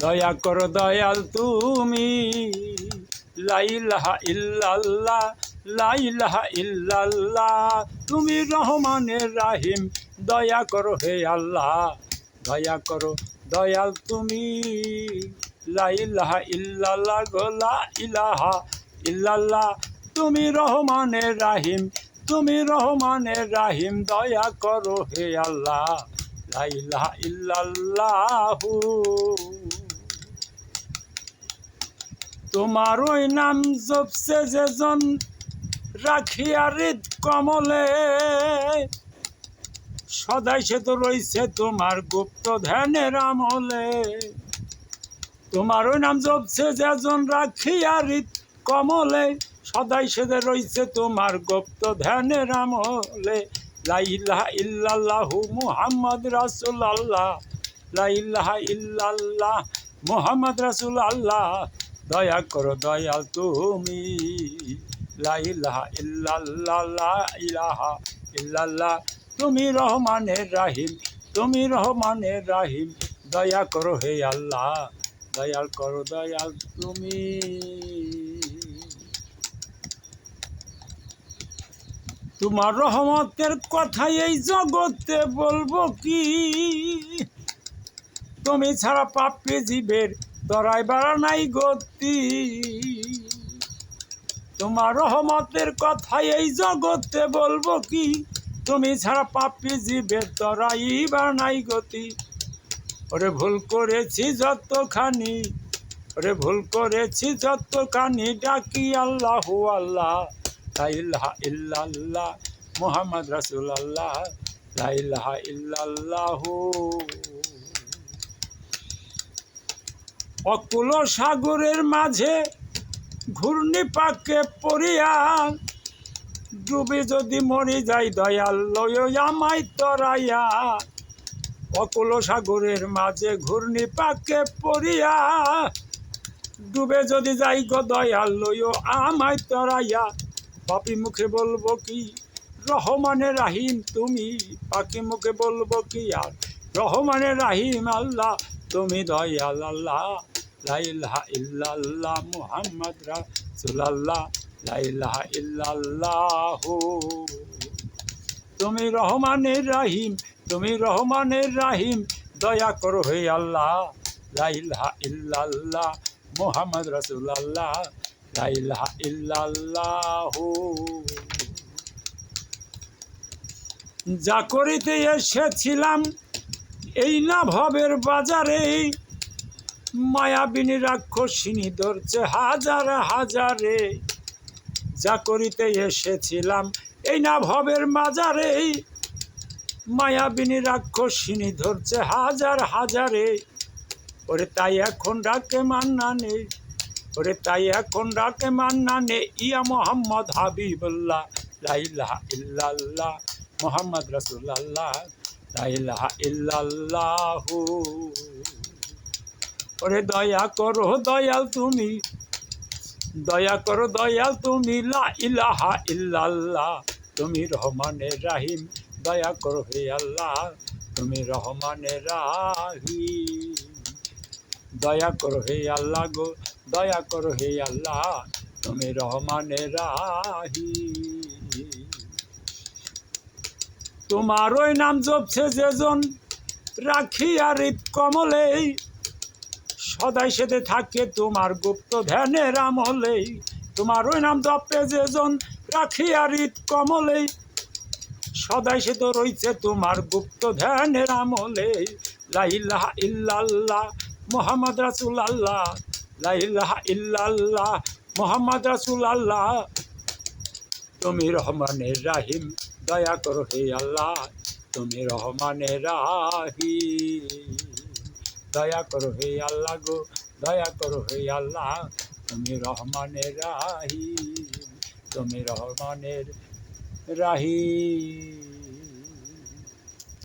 দয়া করো দয়াল তুমি। লাইলাহা ইল্লাল্লাহ লাইলাহা ইল্লাল্লাহ, তুমি রহমানের রাহিম। দয়া করো হে আল্লাহ, দয়া করো দয়াল তুমি। লাইলাহা ইল্লাল্লাহ গো ইলাহা ইল্লাল্লাহ, তুমি রহমানের রাহিম। তুমি রহমানের রাহিম, দয়া করো হে আল্লাহ। লাইলাহা ইল্লাল্লাহু। তোমার ওই নাম জপছে যেজন রাখিয়া হৃদ কমলে। সদাই সে তো রয়েছে তোমার গুপ্ত ধ্যানের আমলে। তোমার ওই নাম জপছে যেজন রাখিয়া হৃদ কমলে। সদাই সেদে রয়েছে তোমার গুপ্ত ধ্যানের আমলে। লাইলাহা ইল্লাল্লাহু মুহাম্মদ রাসূল আল্লাহ লাইলাহা ইল্লাল্লাহ মুহাম্মদ রাসূল আল্লাহ দয়া করো, দয়াল তুমি। লাইলাহা ইল্লাল্লাহ ইলাহা ইল্লাল্লাহ। তুমি রহমানের রাহিম, তুমি রহমানের রাহিম। দয়া করো হে আল্লাহ, দয়াল করো, দয়াল তুমি। তোমার রহমতের কথা এই জগতে বলব কি? তুমি ছাড়া পাপে জীবের তরাই নাই গতি। তোমার রহমতের কথা এই জগতে বলব কি? তুমি ছাড়া পাপি জীবের তরাই নাই গতি। ওরে ভুল করেছি যতখানি, ওরে ভুল করেছি যতখানি, ডাকি আল্লাহ আল্লাহ লাইলাহা ইল্লাল্লাহ, মুহাম্মদ রাসূলুল্লাহ লাইলাহা ইল্লাল্লাহু। অকুল সাগরের মাঝে ঘূর্ণি পাকে পড়িয়া ডুবে যদি মরি যাই দয়াল লয় আমায় তরাইয়া। অকুল সাগরের মাঝে ঘূর্ণি পাকে পড়িয়া ডুবে যদি যাই গো দয়াল লয় আমায় তরাইয়া। পাপি মুখে বলব কি, রহমানে রাহিম তুমি। পাখি মুখে বলব কি আর, রহমানে রাহিম আল্লাহ। তুমি দয়াল আল্লাহ লাইলাহা ইল্লাল্লাহ মুহাম্মদ রাসূলুল্লাহ, লাইলাহা ইল্লাল্লাহ। তুমি রহমানের রাহিম, তুমি রহমানের রাহিম, দয়া করো হে আল্লাহ, লাইলাহা ইল্লাল্লাহ মুহাম্মদ রাসূলুল্লাহ, লাইলাহা ইল্লাল্লাহ। যা করিতে এসেছিলাম এই না ভবের বাজারে মায়াবিনী রাক্ষসিনী ধরছে হাজার হাজারে। যা করিতে এসেছিলাম, এই না ভবের মাজারে মায়াবিনী রাক্ষসিনী ধরছে হাজার হাজারে। ওরে তাই এখন ডাকে মান্না নেই ওরে তাই এখন ডাকে মান্না নে, ইয়া মোহাম্মদ হাবিবুল্লাহ লাইলাহা ইল্লাল্লাহ, মোহাম্মদ রসুল্লাহ লাইলাহা ওরে দয়া করো, দয়াল তুমি। দয়া করো, দয়াল তুমি। লা ইলাহা ইল্লাল্লাহ। তুমি রহমানের রাহিম। দয়া করো হে আল্লাহ, তুমি রহমানের রাহিম। দয়া করো হে আল্লাহ গো, দয়া করো হে আল্লাহ, তুমি রহমানের রাহিম। তোমার ওই নাম জপছে যেজন রাখি আর কমলেই। সদাই সেতে থাকে তোমার গুপ্ত ধ্যানের আমলেই। তোমার ওই নাম জপে যেজন রাখি আর কমলেই। সদাই সে তো রয়েছে তোমার গুপ্ত ধ্যানের আমলে লাইলাহা ইল্লাল্লাহ মোহাম্মদ রাসুল আল্লাহ লাইলাহা ইল্লাল্লাহ মোহাম্মদ রাসুল আল্লাহ তুমি রহমানের রাহিম। দয়া করো হে আল্লাহ, তুমি রহমানে রাহি। দয়া করো হে আল্লাহ গো, দয়া করো হে আল্লাহ, তুমি রহমানে রাহি, তুমি রহমানের রাহিম